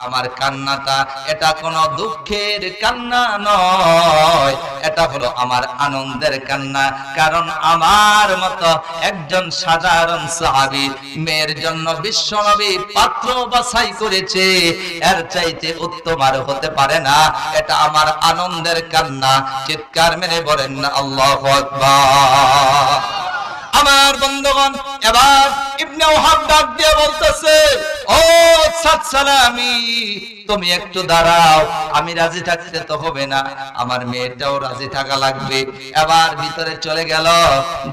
আমার কান্নাটা, এটা কোনো দুঃখের কান্না নয়। এটা হলো আমার আনন্দের কান্না, কারণ আমার মতো একজন সাধারণ সাহাবী মেয়ের জন্য বিশ্বনবী পাত্র বাছাই করেছে, এর চাইতে উত্তম আর হতে পারে না। এটা আমার আনন্দের কান্না। চিৎকার মেরে বলেন না, আল্লাহু আকবার। আমার বন্ধুগণ এবার ইবনে ওহাব ডাক দিয়ে বলতেছে ও সালামি তুমি একটু দাঁড়াও, আমি রাজি থাকতে তো হবে না। আমার মেয়েটাও রাজি থাকা লাগবে। এবার ভিতরে চলে গেল,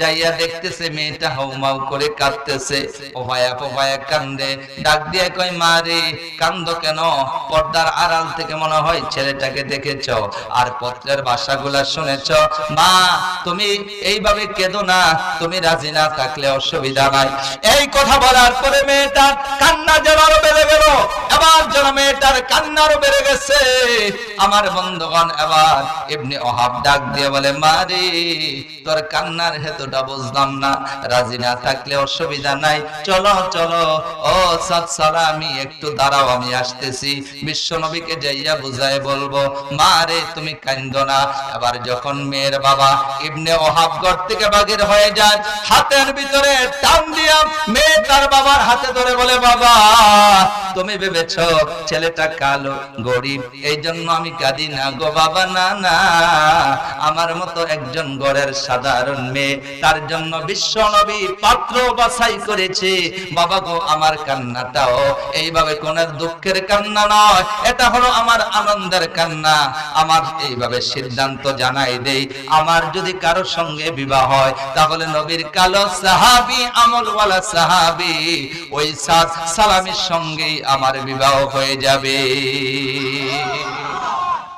যাইয়া দেখতেছে মেয়েটা হাউমাউ করে কাঁদতেছে। ওভায়া পোভায়া কান্দে, ডাক দিয়ে কই মা রে, কান্দ কেন? পর্দার আড়াল থেকে মনে হয় ছেলেটাকে দেখেছ আর পত্রের ভাষাগুলা শুনেছ। মা, তুমি এইভাবে কেঁদো না, তুমি রাজি না থাকলে অসুবিধা নাই। এই কথা বলার পরে মেয়েটার কান্না যেন বেড়ে গেল। এবার মেয়েটার বেড়ে গেছে, আমার বন্ধুগণ, এবার এমনি অহাব ডাক দিয়ে বলে মারি তোর কান্নার হেতুটা বুঝলাম না। রাজি না থাকলে অসুবিধা নাই। চলো চলো। ও, সাত সালা, আমি একটু দাঁড়াও, আমি আসতেছি। বিশ্ব নবীকে যাইয়া বুঝাই বলব, মা রে, তুমি কান্দ না। এবার যখন মেয়ের বাবা ইবনে ওহাব ঘর থেকে বাগের হয়ে যায়, হাতের ভিতরে টান দিয়া মেয়ে তার বাবার হাতে ধরে বলে, বাবা, তুমি ভেবেছ ছেলেটা কালো, গরিব এই জন্য আমি কাঁদি না গো বাবা না না আমার মতো একজন গড়ের সাধারণ মেয়ে, তার জন্য বিশ্ব নবী পাত্র বাছাই করেছে। বাবা গো, আমার কান্নাটাও এইভাবে কোন দুঃখের কান্না নয়, এটা হলো আমার আনন্দের কান্না। আমার এইভাবে সিদ্ধান্ত জানাই দেই, আমার যদি কারও সঙ্গে বিবাহ হয়, তাহলে নবীর কালো সাহাবি, আমলওয়ালা সাহাবি, ওই সাত সালামির সঙ্গেই আমার বিবাহ হয়ে যাবে।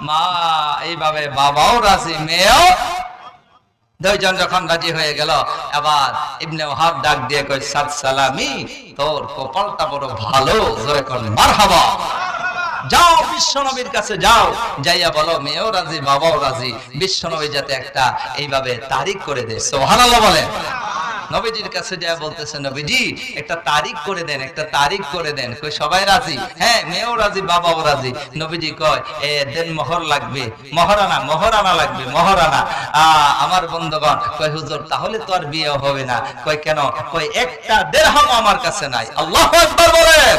মা, এইভাবে বাবাও রাজি, মেয়েও। দুইজন যখন রাজি হয়ে গেল, এবার ইবনে ওহাব ডাক দিয়ে কই সাত সালামি, তোর কপালটা বড় ভালো, জোরে কর, মারহাবা। যাও বিশ্বনবীর কাছে যাও, যাইয়া বলো, মেয়েও রাজি, বাবাও রাজি। বিশ্বনবী যাতে একটা এইভাবে তারিখ করে দেয় সোহানাল্লাহ বলেন নবীজির কাছে যা বলতেছে, নবীজি, একটা তারিখ করে দেন, একটা তারিখ করে দেন। কই, সবাই রাজি? হ্যাঁ মেয়েও রাজি, বাবাও রাজি। নবীজি কয়, এ, দেন মোহর লাগবে। মহারানা মহারানা লাগবে, মহারানা। আমার বন্ধুগণ, কয়, হুজুর, তাহলে তো আর বিয়ে হবে না। কই কেন? কই একটা দেড়হাম আমার কাছে নাই। আল্লাহ একবার বলেন।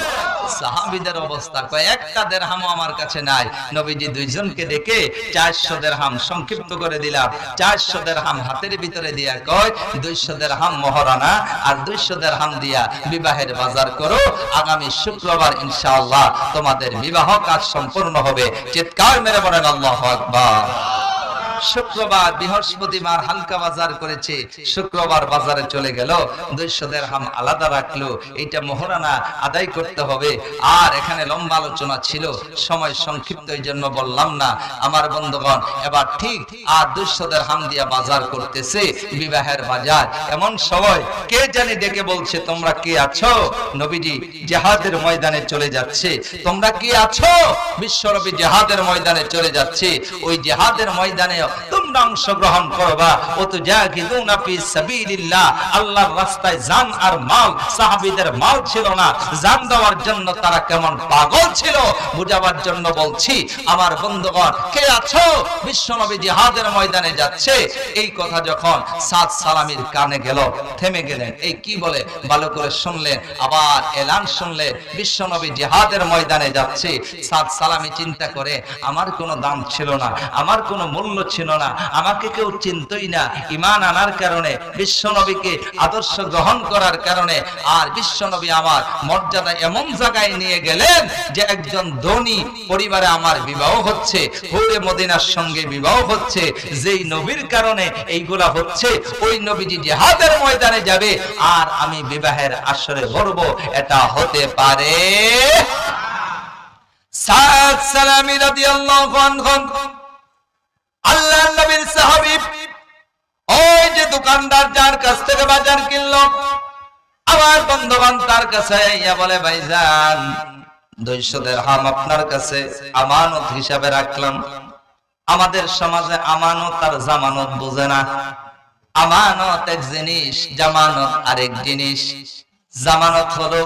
সাহাবিদের অবস্থা কয়, একটা দেড়হামও আমার কাছে নাই। নবীজি দুইজনকে ডেকে চারশো দেড়হাম সংক্ষিপ্ত করে দিলাম। চারশো দেড়হাম হাতের ভিতরে দিয়া কয়, দুইশো দেড়হাম মহারানা আর দুইশো দেড়হাম দিয়া বিবাহের বাজার করো। আগামী শুক্রবার ইনশাআল্লাহ তোমাদের বিবাহ কাজ সম্পূর্ণ হবে। চিৎকার মেরে বলেন, আল্লাহ আকবার। শুক্রবার বৃহস্পতিবার হালকা বাজার করেছে। শুক্রবার বাজারে চলে গেল। দুইশো দেড়হাম আলাদা রাখল। এইটা মোহরানা আদায় করতে হবে। আর এখানে লম্বা আলোচনা ছিল। সময় সংক্ষিপ্ত এই জন্য বললাম না। আমার বন্ধুগণ, এবার ঠিক আর দুইশো দেড়হাম দিয়া বাজার করতেছে বিবাহের বাজার। এমন সময় কে জানি ডেকে বলছে, তোমরা কে আছো? নবীজি জেহাদের ময়দানে চলে যাচ্ছে। তোমরা কি আছো? বিশ্বনবী জেহাদের ময়দানে চলে যাচ্ছে। ওই জেহাদের ময়দানে তোমরা অংশগ্রহণ করবা। ও তো আল্লাহর রাস্তায় আর মাল মাল ছিল না। দেওয়ার জন্য তারা কেমন পাগল ছিল, বুঝাবার জন্য বলছি, আমার বন্ধুগণ, কে আছো? বিশ্বনবী জিহাদের ময়দানে যাচ্ছে। এই কথা যখন সাত সালামির কানে গেল, থেমে গেলেন। এই কি বলে? ভালো করে শুনলেন, আবার এলান শুনলেন, বিশ্বনবী জিহাদের ময়দানে যাচ্ছে। সাত সালামি চিন্তা করে, আমার কোনো দাম ছিল না, আমার কোনো মূল্য ছিল না। আমাকে কেউ চিনতই না। ইমান আনার কারণে, বিশ্বনবীকে আদর্শ গ্রহণ করার কারণে আর বিশ্বনবী আমার মর্যাদা এমন জায়গায় নিয়ে গেলেন যে একজন ধনী পরিবারে আমার বিবাহ হচ্ছে, হুরে মদিনার সঙ্গে বিবাহ হচ্ছে। যেই নবীর কারণে এইগুলা হচ্ছে, ওই নবীজি জেহাদের ময়দানে যাবে আর আমি বিবাহের আসরে বলব এটা হতে পারে। সাদ সালামি রাদিয়াল্লাহু আনহু। আল্লাহ নবীর সাহাবী, ওই যে দোকানদার যার কাছ থেকে বাজার কিনলো, আমার তার কাছে ইয়া বলে আপনার কাছে আমানত হিসাবে রাখলাম। আমাদের সমাজে আমানত আর জামানত বোঝে না। আমানত এক জিনিস, জামানত আরেক জিনিস। জামানত হলো,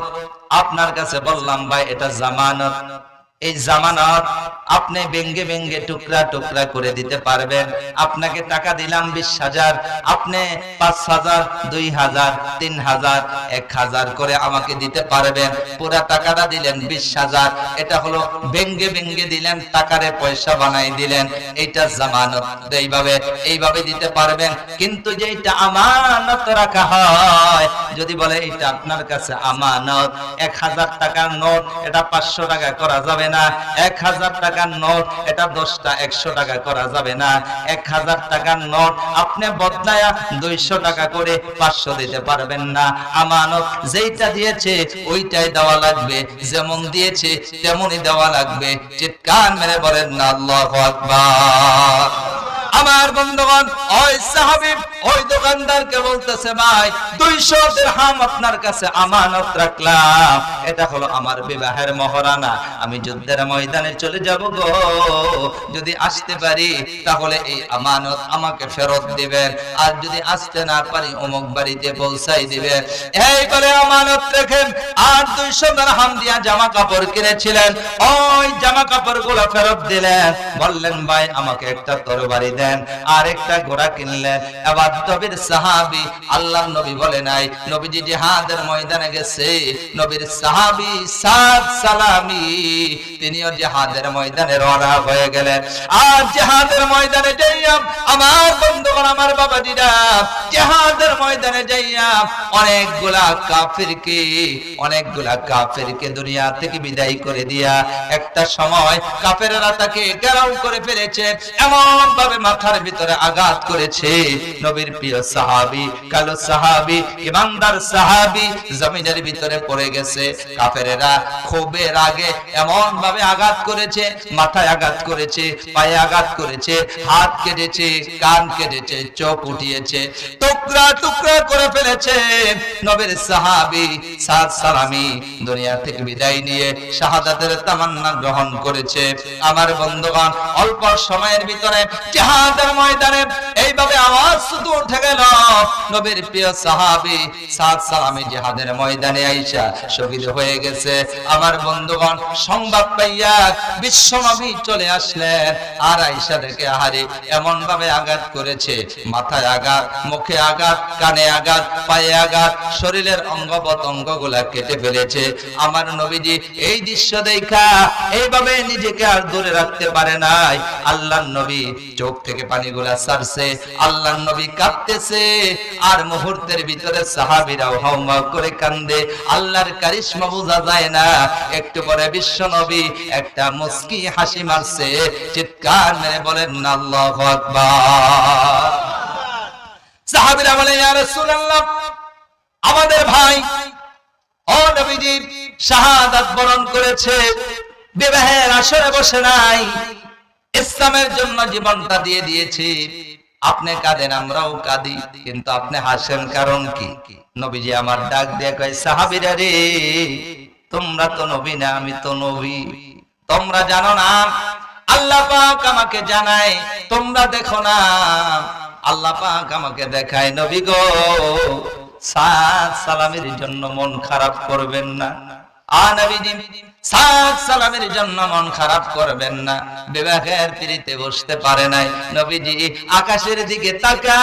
আপনার কাছে বললাম, ভাই, এটা জামানত। এই জামানত আপনি বেঙ্গে বেঙ্গে টুকরা টুকরা করে দিতে পারবেন। আপনাকে টাকা দিলাম বিশ হাজার, আপনি পাঁচ হাজার, দুই হাজার, তিন হাজার, এক হাজার করে আমাকে দিতে পারবেন। পুরা টাকাটা দিলেন বিশ হাজার, এটা হলো বেঙ্গে বেঙ্গে দিলেন, টাকারে পয়সা বানাই দিলেন। এইটা জামানত, এইভাবে এইভাবে দিতে পারবেন। কিন্তু যেটা আমানত রাখা হয়, যদি বলে এটা আপনার কাছে আমানত, এক হাজার টাকার নোট, এটা পাঁচশো টাকা করা যাবে না। এক হাজার টাকার নোট, এটা দশটা, একশো টাকা করা যাবে না। এক হাজার টাকার নোট, আপনি বদলায়া দুইশো টাকা করে পাঁচশো দিতে পারবেন না। আমানত যেইটা দিয়েছে, ওইটাই দেওয়া লাগবে। যেমন দিয়েছে, তেমনই দেওয়া লাগবে। চিৎকার মেরে বলেন না, আল্লাহ আকবার। আমার বন্ধুগণ, ওই সাহাবী, ওই দোকানদারকে বলতেছে, ভাই 200 দিরহাম আপনার কাছে আমানত রাখলাম। এটা হলো আমার বিবাহের মহারানা আমি যুদ্ধের ময়দানে চলে যাব গো। যদি আসতে পারি, তাহলে এই আমানত আমাকে ফেরত দিবেন। আর যদি আসতে না পারি, অমুক বাড়িতে পৌঁছাই দিবেন। এই বলে আমানত রেখেন, আর 200 দিরহাম দিয়া জামা কাপড় কিনেছিলেন। ওই জামা কাপড়গুলো ফেরত দিলেন। বললেন, ভাই, আমাকে একটা তরবারি দেন, আরেকটা ঘোড়া কিনলেন এবার নবীর সাহাবি আল্লাহ নবী বলে নাই, নবীজি জিহাদের ময়দানে গেছে। নবীর সাহাবি সাদ সালামি, তিনিও জিহাদের ময়দানে রওনা হয়ে গেলেন। আর জিহাদের ময়দানে যাইয়া আমার বন্ধুগণ আমার বাবাজিরা জিহাদের ময়দানে যাইয়া অনেকগুলা কাফিরকে অনেকগুলা কাফিরকে দুনিয়া থেকে বিদায় করে দিয়া একটা সময় কাফেররা তাকে ঘেরাও করে ফেলেছে এমন ভাবে মাথার ভিতরে আঘাত করেছে। নবীর প্রিয় সাহাবী, কালো সাহাবী, ইমানদার সাহাবী জমিনের ভিতরে পড়ে গেছে। কাফেরেরা ক্ষোভের আগে এমন ভাবে আঘাত করেছে, মাথায় আঘাত করেছে, পায়ে আঘাত করেছে, হাত কেটেছে কান কেটেছে চোখ উঠিয়েছে, টুকরা টুকরা করে ফেলেছে নবীর সাহাবী। সাদ সালামি দুনিয়া থেকে বিদায় নিয়ে শাহাদাতের তামান্না গ্রহণ করেছে। আমার বন্ধুগণ, অল্প সময়ের ভিতরে ময়দানে এইভাবে আওয়াজ শুধু উঠে গেল, নবীর প্রিয় সাহাবী। সাদ সালামি জিহাদের ময়দানে আইসা শহীদ হয়ে গেছে। আমার বন্ধুগণ, সংবাদ পাইয়া বিশ্ব নবী চলে আসলেন। আর আইসা দেখে আহারে এমন ভাবে আঘাত করেছে মাথায় আঘাত, মুখে আঘাত, কানে আঘাত, পায়ে আঘাত, শরীরের অঙ্গ প্রত্যঙ্গগুলা কেটে ফেলেছে। আমার নবীজি এই দৃশ্য দেখা, এইভাবে নিজেকে আর দূরে রাখতে পারে নাই। আল্লাহ নবী চোখ থেকে পানিগুলা সারছে আল্লাহ নবী কাঁদতেছে, আর মুহূর্তের ভিতরে সাহাবীরাও হাউমা করে কান্দে। আল্লাহর কারিশমা বোঝা যায় না, একটু পরে বিশ্ব নবী একটা মুস্কি হাসি মারছে, চিৎকার মেরে বলেন, আল্লাহু আকবার। সাহাবীরা বলে, ইয়া রাসূলুল্লাহ, আমাদের ভাই ও নবীজি শাহাদাত বরণ করেছে। বিবাহের আসরে বসে নাই। ইসলামের জন্য জীবনটা দিয়ে দিয়েছে। আপনি কাঁদেন, আমরাও কাঁদি। কিন্তু আপনি হাসেন কারণ কি? নবীজি আমার ডাক দিয়ে কয়, সাহাবীরা রে, তোমরা তো নবী না, আমি তো নবী। তোমরা জানো না, আল্লাহ পাক আমাকে জানায়, তোমরা দেখো না আল্লাহ পাক আমাকে দেখায়, নবী গো সাদ সালামের জন্য মন খারাপ করবেন না। সালামের জন্য মন খারাপ করবেন না। বিবাহের বসতে পারে নাই। নবীজি, আকাশের দিকে তাকান।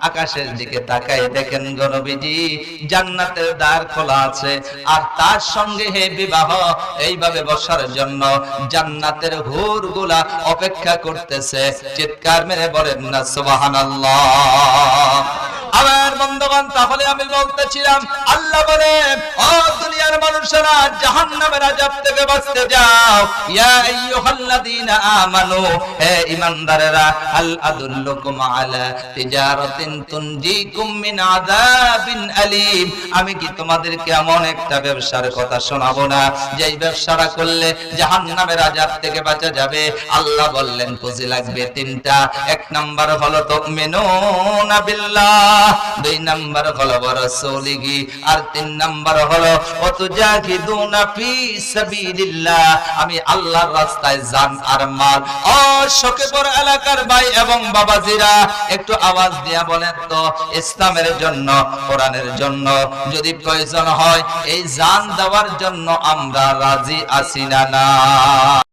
আকাশের দিকে তাকাই দেখেন গণবিজি, জান্নাতের দ্বার খোলা আছে। আর তার সঙ্গে হে বিবাহ, এইভাবে বসার জন্য জান্নাতের হুরগুলা অপেক্ষা করতেছে। চিৎকার মেরে বলেন না, সুবহানাল্লাহ। আমার বন্ধুগণ, তাহলে আমি বলতেছিলাম আল্লাহ বলে, ও দুনিয়ার মানুষেরা, জাহান্নামের আযাব থেকে বাঁচতে যাও। ইয়া হে ঈমানদারেরা আল আলা তিজারাতিন তুনজিকুম মিন আযাবিন আলীম। আমি কি তোমাদেরকে এমন একটা ব্যবসার কথা শোনাবো না? যেই ব্যবসাটা করলে জাহান্নামের আযাব থেকে বাঁচা যাবে। আল্লাহ বললেন, পুঁজি লাগবে তিনটা। এক নাম্বার হলো, তুমিনুনা বিল্লাহ। দুই নাম্বার হলো রাসূলিহি আর তিন নাম্বার হলো ওয়াতুজাহিদুনা ফি সাবিলিল্লাহ আমি আল্লাহর রাস্তায় জান আর মাল। ও শোকেপুর এলাকার ভাই এবং বাবাজিরা, একটু আওয়াজ দিয়া বলেন তো, ইসলামের জন্য, কোরআনের জন্য, যদি প্রয়োজন হয়, এই জান দেওয়ার জন্য আমরা রাজি আছি না না।